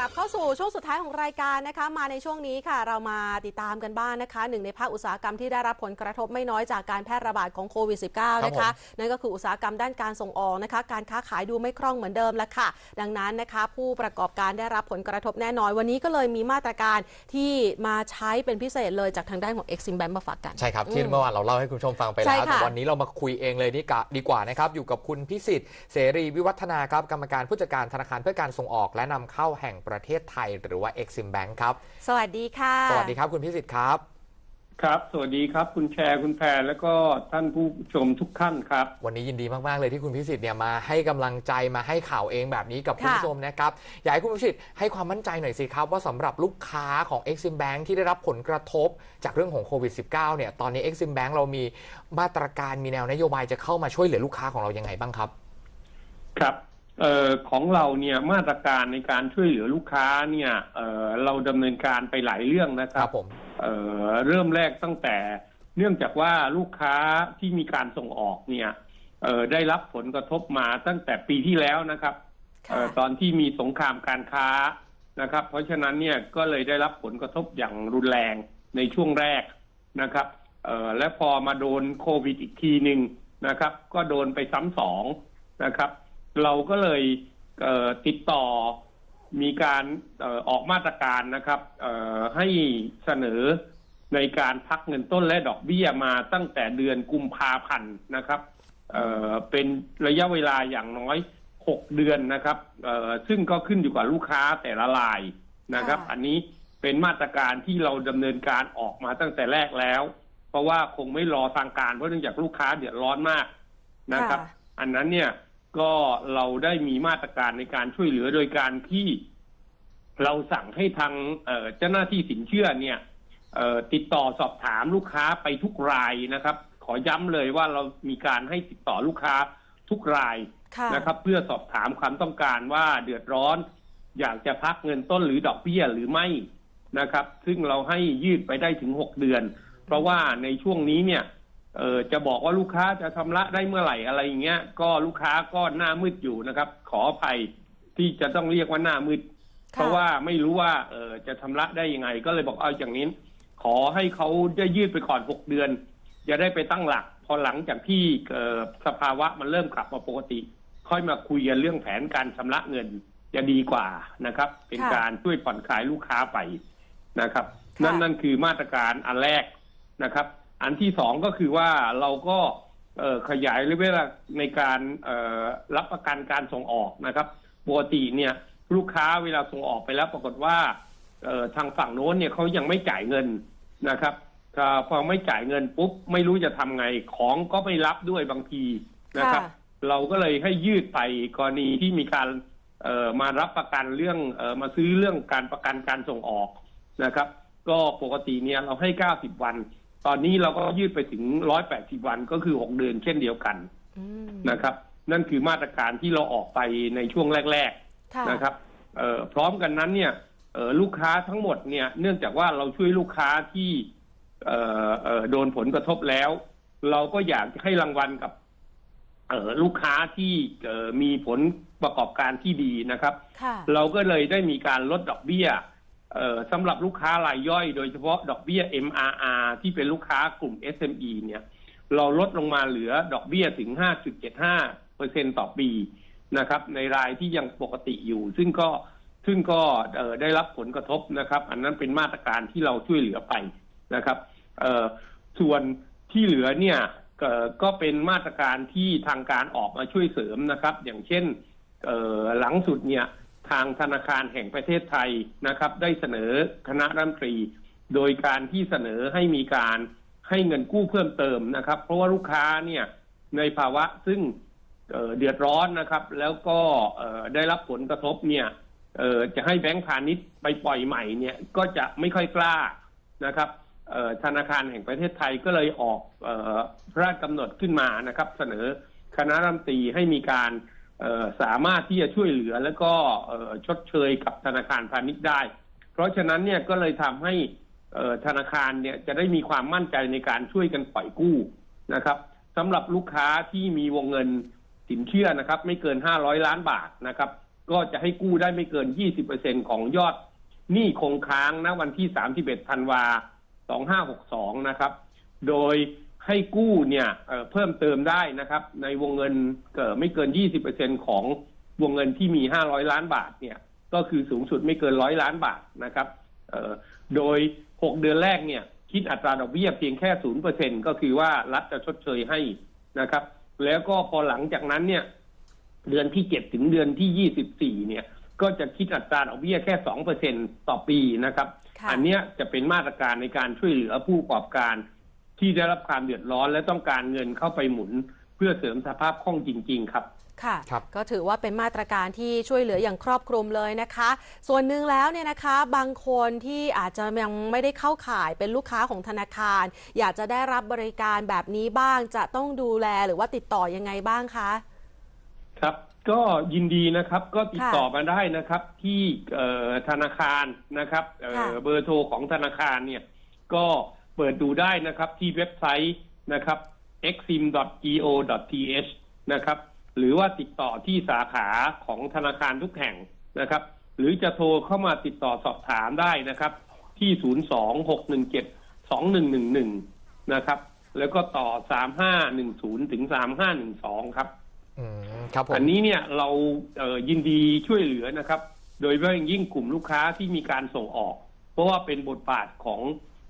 กลับเข้าสู่ช่วงสุดท้ายของรายการนะคะ มาในช่วงนี้ค่ะ เรามาติดตามกันบ้างนะคะหนึ่งในภาคอุตสาหกรรมที่ได้รับผลกระทบไม่น้อยจากการแพร่ระบาดของโควิด -19 นะคะนั่นก็คืออุตสาหกรรมด้านการส่งออกนะคะ การค้าขายดูไม่คล่องเหมือนเดิมแล้วค่ะ ดังนั้นนะคะ ผู้ประกอบการได้รับผลกระทบแน่นอน วันนี้ก็เลยมีมาตรการที่มาใช้เป็นพิเศษเลยจากทางด้านของ Exim Bank มาฝากกันใช่ครับที่อืมเมื่อวานเราเล่าให้คุณผู้ชมฟังไปใช่แล้วค่ะแต่วันนี้เรามาคุยเองเลยนี่กะดีกว่านะครับอยู่กับคุณพิสิทธิ์เสรีวิวัฒนาครับกรรมการผู้จัดการธนาคารเพื่อการส่งออกและนำเข้าแห่งประเทศไทย หรือว่า Exim Bank ครับ สวัสดีค่ะ สวัสดีครับคุณพิสิทธิ์ครับ ครับ สวัสดีครับ คุณแชร์คุณแพรแล้วก็ท่านผู้ชมทุกท่านครับ วันนี้ยินดีมาก ๆ เลยที่คุณพิสิทธิ์เนี่ยมาให้กำลังใจมาให้ข่าวเองแบบนี้กับคุณค่ะผู้ชมนะครับ อยากให้คุณพิสิทธิ์ให้ความมั่นใจหน่อยสิครับ ว่าสำหรับลูกค้าของ Exim Bank ที่ได้รับผลกระทบจากเรื่องของโควิด -19 เนี่ยตอนนี้ Exim Bank เรามีมาตรการมีแนวนโยบายจะเข้ามาช่วยเหลือลูกค้าของเรายังไงบ้างครับ ครับเอ่อของเราเนี่ยมาตรการในการช่วยเหลือลูกค้าเนี่ยเอ่อเราดำเนินการไปหลายเรื่องนะคครัรับบผมเอ่อเริ่มแรกตั้งแต่เนื่องจากว่าลูกค้าที่มีการส่งออกเนี่ยเอ่อได้รับผลกระทบมาตั้งแต่ปีที่แล้วนะครับค่ะเอ่อตอนที่มีสงครามการค้านะครับ เพราะฉะนั้นเนี่ยก็เลยได้รับผลกระทบอย่างรุนแรงในช่วงแรกนะครับเอ่อและพอมาโดนโควิดอีกทีหนึ่งนะครับ ก็โดนไปซ้ำสองนะครับ เราก็เลยเอ่อติดต่อมีการเอ่อออกมาตรการนะครับเอ่อให้เสนอในการพักเงินต้นและดอกเบี้ยมาตั้งแต่เดือนกุมภาพันธ์นะครับเอ่อเป็นระยะเวลาอย่างน้อย6เดือนนะครับเอ่อซึ่งก็ขึ้นอยู่กับลูกค้าแต่ละรายนะครับค่ะอันนี้เป็นมาตรการที่เราดำเนินการออกมาตั้งแต่แรกแล้ว เพราะว่าคงไม่รอทางการเพราะเนื่องจากลูกค้าเดือดร้อนมากนะครับค่ะอันนั้นเนี่ย ก็เราได้มีมาตรการในการช่วยเหลือโดยการที่เราสั่งให้ทางเอ่อเจ้าหน้าที่สินเชื่อเนี่ยเอ่อติดต่อสอบถามลูกค้าไปทุกรายนะครับ ขอย้ำเลยว่าเรามีการให้ติดต่อลูกค้าทุกรายค่ะนะครับ เพื่อสอบถามความต้องการว่าเดือดร้อน อยากจะพักเงินต้นหรือดอกเบี้ยหรือไม่นะครับ ซึ่งเราให้ยืดไปได้ถึงหกเดือน เพราะว่าในช่วงนี้เนี่ย เออจะบอกว่าลูกค้าจะชำระได้เมื่อไหร่อะไรอย่างเงี้ย ก็ลูกค้าก็หน้ามืดอยู่นะครับ ขออภัยที่จะต้องเรียกว่าหน้ามืด เพราะว่าไม่รู้ว่าเออจะชำระได้ยังไง ก็เลยบอกเอาอย่างนี้ ขอให้เขาได้ยืดไปก่อนหกเดือน จะได้ไปตั้งหลัก พอหลังจากที่เอ่อสภาวะมันเริ่มกลับมาปกติ ค่อยมาคุยกันเรื่องแผนการชำระเงินจะดีกว่านะครับ เป็นค่ะการช่วยผ่อนคลายลูกค้าไปนะครับค่ะนั่นนั่นคือมาตรการอันแรกนะครับ อันที่สองก็คือว่าเราก็เอ่อขยายระยะเวลาในการเอ่อรับประกันการส่งออกนะครับปกติเนี่ยลูกค้าเวลาส่งออกไปแล้วปรากฏว่าเอ่อทางฝั่งโน้นเนี่ยเขายังไม่จ่ายเงินนะครับถ้าพอไม่จ่ายเงินปุ๊บไม่รู้จะทำไงของก็ไม่รับด้วยบางทีนะครับค่ะเราก็เลยให้ยืดไปกรณีที่มีการเอ่อมารับประกันเรื่องเออมาซื้อเรื่องการประกันการส่งออกนะครับ ก็ปกติเนี่ยเราให้ 90 วัน ตอนนี้เราก็ยืดไปถึง180วันก็คือ6เดือนเช่นเดียวกันอืมนะครับ นั่นคือมาตรการที่เราออกไปในช่วงแรกค่ะๆนะครับเอ่อพร้อมกันนั้นเนี่ยเอ่อลูกค้าทั้งหมดเนี่ย เนื่องจากว่าเราช่วยลูกค้าที่เอ่อเอ่อโดนผลกระทบแล้ว เราก็อยากจะให้รางวัลกับเอ่อลูกค้าที่เอ่อมีผลประกอบการที่ดีนะครับค่ะเราก็เลยได้มีการลดดอกเบี้ยเอ่อ สำหรับลูกค้ารายย่อย โดยเฉพาะดอกเบี้ย MRR ที่เป็นลูกค้ากลุ่ม SME เนี่ย เราลดลงมาเหลือดอกเบี้ยถึง 5.75เปอร์เซ็นต่อปีนะครับ ในรายที่ยังปกติอยู่ ซึ่งก็ซึ่งก็เอ่อได้รับผลกระทบนะครับ อันนั้นเป็นมาตรการที่เราช่วยเหลือไปนะครับเอ่อส่วนที่เหลือเนี่ยเอ่อก็เป็นมาตรการที่ทางการออกมาช่วยเสริมนะครับ อย่างเช่นเอ่อหลังสุดเนี่ย ทางธนาคารแห่งประเทศไทยนะครับ ได้เสนอคณะรัฐมนตรี โดยการที่เสนอให้มีการให้เงินกู้เพิ่มเติมนะครับ เพราะว่าลูกค้าเนี่ยในภาวะซึ่งเเดือดร้อนนะครับ แล้วก็ได้รับผลกระทบเนี่ยจะให้แบงก์พาณิชย์ไปปล่อยใหม่เนี่ยก็จะไม่ค่อยกล้านะครับธนาคารแห่งประเทศไทยก็เลยออกออพระราชกำหนดขึ้นมานะครับ เสนอคณะรัฐมนตรีให้มีการ สามารถที่จะช่วยเหลือแล้วก็ชดเชยกับธนาคารพาณิชย์ได้ เพราะฉะนั้นเนี่ยก็เลยทำให้ธนาคารเนี่ยจะได้มีความมั่นใจในการช่วยกันปล่อยกู้นะครับสำหรับลูกค้าที่มีวงเงินสินเชื่อนะครับ ไม่เกิน 500 ล้านบาทนะครับ ก็จะให้กู้ได้ไม่เกิน 20%ของยอดหนี้คงค้างณวันที่ 31ธันวา2562 นะครับ โดย ให้กู้เนี่ยเอ่อเพิ่มเติมได้นะครับ ในวงเงินเกิดไม่เกิน 20%ของวงเงินที่มี 500 ล้านบาทเนี่ยก็คือสูงสุดไม่เกินร้อยล้านบาทนะครับเอ่อโดย 6 เดือนแรกเนี่ยคิดอัตราดอกเบี้ยเพียงแค่ 0%ก็คือว่ารัฐจะชดเชยให้นะครับ แล้วก็พอหลังจากนั้นเนี่ยเดือนที่ 7 ถึงเดือนที่ 24 เนี่ยก็จะคิดอัตราดอกเบี้ยแค่ 2%ต่อปีนะครับค่ะอันเนี้ยจะเป็นมาตรการในการช่วยเหลือผู้ประกอบการ ที่ได้รับความเดือดร้อน และต้องการเงินเข้าไปหมุน เพื่อเสริมสภาพคล่องจริง ๆ ครับค่ะครับก็ถือว่าเป็นมาตรการที่ช่วยเหลืออย่างครอบคลุมเลยนะคะ ส่วนหนึ่งแล้วเนี่ยนะคะ บางคนที่อาจจะยังไม่ได้เข้าข่ายเป็นลูกค้าของธนาคาร อยากจะได้รับบริการแบบนี้บ้างจะต้องดูแลหรือว่าติดต่อยังไงบ้างคะครับก็ยินดีนะครับก็ติดค่ะต่อมาได้นะครับ ที่เอ่อธนาคารนะครับเอ่อค่ะเบอร์โทรของธนาคารเนี่ยก็ เปิดดูได้นะครับที่เว็บไซต์นะครับ exim.go.th นะครับ หรือว่าติดต่อที่สาขาของธนาคารทุกแห่งนะครับ หรือจะโทรเข้ามาติดต่อสอบถามได้นะครับ ที่ 026172111 นะครับ แล้วก็ต่อ 3510 ถึง 3512 ครับอืมครับผมอันนี้เนี่ยเราเอ่อยินดีช่วยเหลือนะครับ โดยเฉพาะอย่างยิ่งกลุ่มลูกค้าที่มีการส่งออก เพราะว่าเป็นบทบาทของ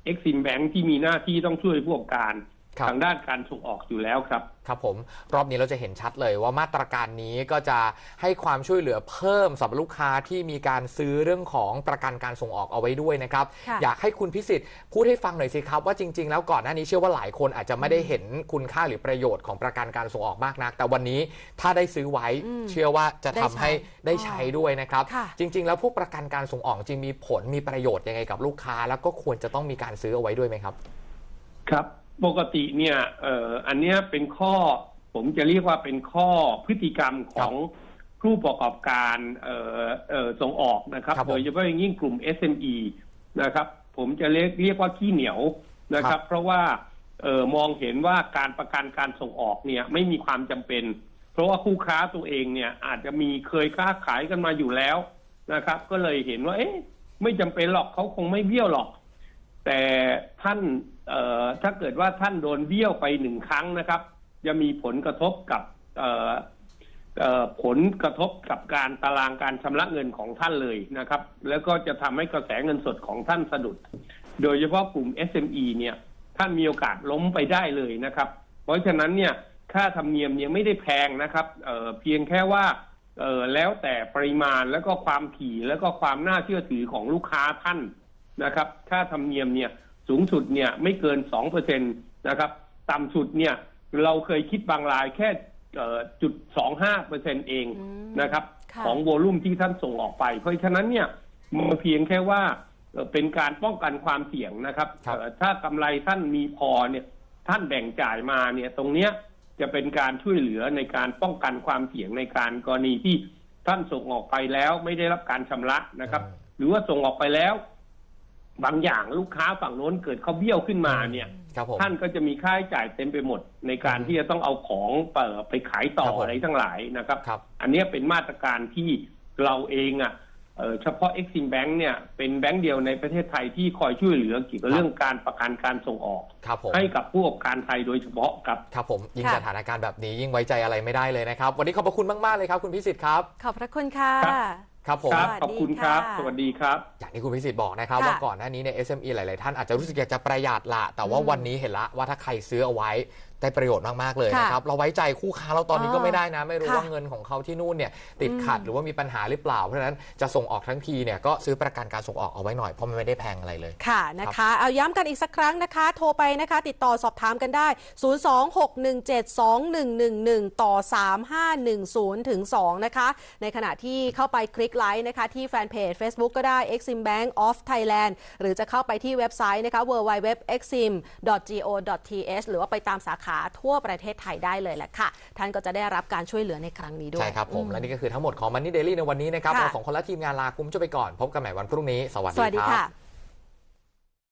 เอ็กซิมแบงค์ที่มีหน้าที่ต้องช่วยผู้ประกอบการ ทางด้านการส่งออกอยู่แล้วครับ ครับผมรอบนี้เราจะเห็นชัดเลยว่ามาตรการนี้ก็จะให้ความช่วยเหลือเพิ่มสำหรับลูกค้าที่มีการซื้อเรื่องของประกันการส่งออกเอาไว้ด้วยนะครับ ค่ะ อยากให้คุณพิสิทธิ์พูดให้ฟังหน่อยสิครับว่าจริง ๆ แล้วก่อนหน้านี้เชื่อว่าหลายคนอาจจะไม่ได้เห็นคุณค่าหรือประโยชน์ของประกันการส่งออกมากนัก แต่วันนี้ถ้าได้ซื้อไว้อืมเชื่อว่าจะทำให้ได้ได้ใช้ ใช้ด้วยนะครับ ค่ะ จริง ๆ แล้วพวกประกันการส่งออกจริงมีผลมีประโยชน์ยังไงกับลูกค้า แล้วก็ควรจะต้องมีการซื้อเอาไว้ด้วยไหมครับ ครับ ปกติเนี่ยเอ่ออันเนี้ยเป็นข้อ ผมจะเรียกว่าเป็นข้อพฤติกรรมของผู้ประกอบการเอ่อเอ่อส่งออกนะครับ ครับผม โดยเฉพาะอย่างยิ่งกลุ่ม SME นะครับ ผมจะเรียกเรียกว่าขี้เหนียวนะคครัรับบเพราะว่าเอ่อมองเห็นว่าการประกันการส่งออกเนี่ยไม่มีความจำเป็น เพราะว่าคู่ค้าตัวเองเนี่ยอาจจะมีเคยค้าขายกันมาอยู่แล้วนะครับ ก็เลยเห็นว่า เอ๊ะ ไม่จำเป็นหรอกเขาคงไม่เบี้ยวหรอก แต่ท่านเอ่อถ้าเกิดว่าท่านโดนเบี้ยวไปหนึ่งครั้งนะครับ จะมีผลกระทบกับผลกระทบกับการตารางการชำระเงินของท่านเลยนะครับ แล้วก็จะทำให้กระแสเงินสดของท่านสะดุด โดยเฉพาะกลุ่ม SME เนี่ย ท่านมีโอกาสล้มไปได้เลยนะครับ เพราะฉะนั้นเนี่ยค่าธรรมเนียมเนี่ยไม่ได้แพงนะครับเเพียงแค่ว่าแล้วแต่ปริมาณแล้วก็ความถี่แล้วก็ความน่าเชื่อถือของลูกค้าท่านนะครับ ค่าธรรมเนียมเนี่ย สูงสุดเนี่ยไม่เกินสองเปอร์เซ็นตนะครับ ต่ำสุดเนี่ยเราเคยคิดบางรายแค่จุดสองห้าเปอร์เซ็นเองอืมนะครับค่ะของโวลุ่มที่ท่านส่งออกไป เพราะฉะนั้นเนี่ยมันเพียงแค่ว่าเอ่อเป็นการป้องกันความเสี่ยงนะครับครับเอ่อถ้ากำไรท่านมีพอเนี่ยท่านแบ่งจ่ายมาเนี่ยตรงเนี้ยจะเป็นการช่วยเหลือในการป้องกันความเสี่ยงในการกรณีที่ท่านส่งออกไปแล้วไม่ได้รับการชำระนะครับ หรือว่าส่งออกไปแล้ว บางอย่างลูกค้าฝั่งโน้นเกิดเขาเบี้ยวขึ้นมาเนี่ย ครับผม ท่านก็จะมีค่าใช้จ่ายเต็มไปหมด ในการอืมที่จะต้องเอาของเปิดไปขายต่อครับผมอะไรทั้งหลายนะครับ ครับ อันเนี้ยเป็นมาตรการที่เราเองอะเอ่อเฉพาะ Exim Bank เนี่ยเป็นแบงก์เดียวในประเทศไทยที่คอยช่วยเหลือเกี่ยวกับครับเรื่องการประกันการส่งออก ครับผม ให้กับผู้ประกอบการไทยโดยเฉพาะครับ ครับผม ยิ่งค่ะ สถานการณ์แบบนี้ยิ่งไว้ใจอะไรไม่ได้เลยนะครับ วันนี้ขอบพระคุณมาก ๆ เลยครับ คุณพิสิทธิ์ครับ ขอบพระคุณค่ะ ครับครับผม ครับสวัสดีขอบคุณครับค่ะสวัสดีครับ อย่างที่คุณพิสิทธิ์บอกนะครับค่ะว่าก่อนหน้านี้เนี่ย SME หลาย ๆ ท่านอาจจะรู้สึกอยากจะประหยัดละแต่ว่าอืมวันนี้เห็นละว่าถ้าใครซื้อเอาไว้ ได้ประโยชน์มาก ๆ เลยค่ะนะครับ เราไว้ใจคู่ค้าเราตอนนี้อ๋อก็ไม่ได้นะ ไม่รู้ค่ะว่าเงินของเขาที่นู่นเนี่ยติดขัดอืมหรือว่ามีปัญหาหรือเปล่า เพราะฉะนั้นจะส่งออกทั้งทีเนี่ยก็ซื้อประกันการส่งออกเอาไว้หน่อยเพราะมันไม่ได้แพงอะไรเลยค่ะนะคะเอาย้ำกันอีกสักครั้งนะคะ โทรไปนะคะ ติดต่อสอบถามกันได้ 026172111 ต่อ 3510ถึง2นะคะในขณะที่เข้าไปคลิกไลค์นะคะที่แฟนเพจ Facebook ก็ได้ Exim Bank of Thailand หรือจะเข้าไปที่เว็บไซต์นะคะ www.exim.go.th หรือว่าไปตามสาขาทั่วประเทศไทยได้เลยแหละค่ะ ท่านก็จะได้รับการช่วยเหลือในครั้งนี้ด้วย ใช่ครับผมอืและนี่ก็คือทั้งหมดของ Money Daily ในวันนี้นะครับ ค่ะ เราสองคนและทีมงานลาคุณผู้ชมไปก่อน พบกันใหม่วันพรุ่งนี้ สวัสสดีวัสดีครัค่ะ บ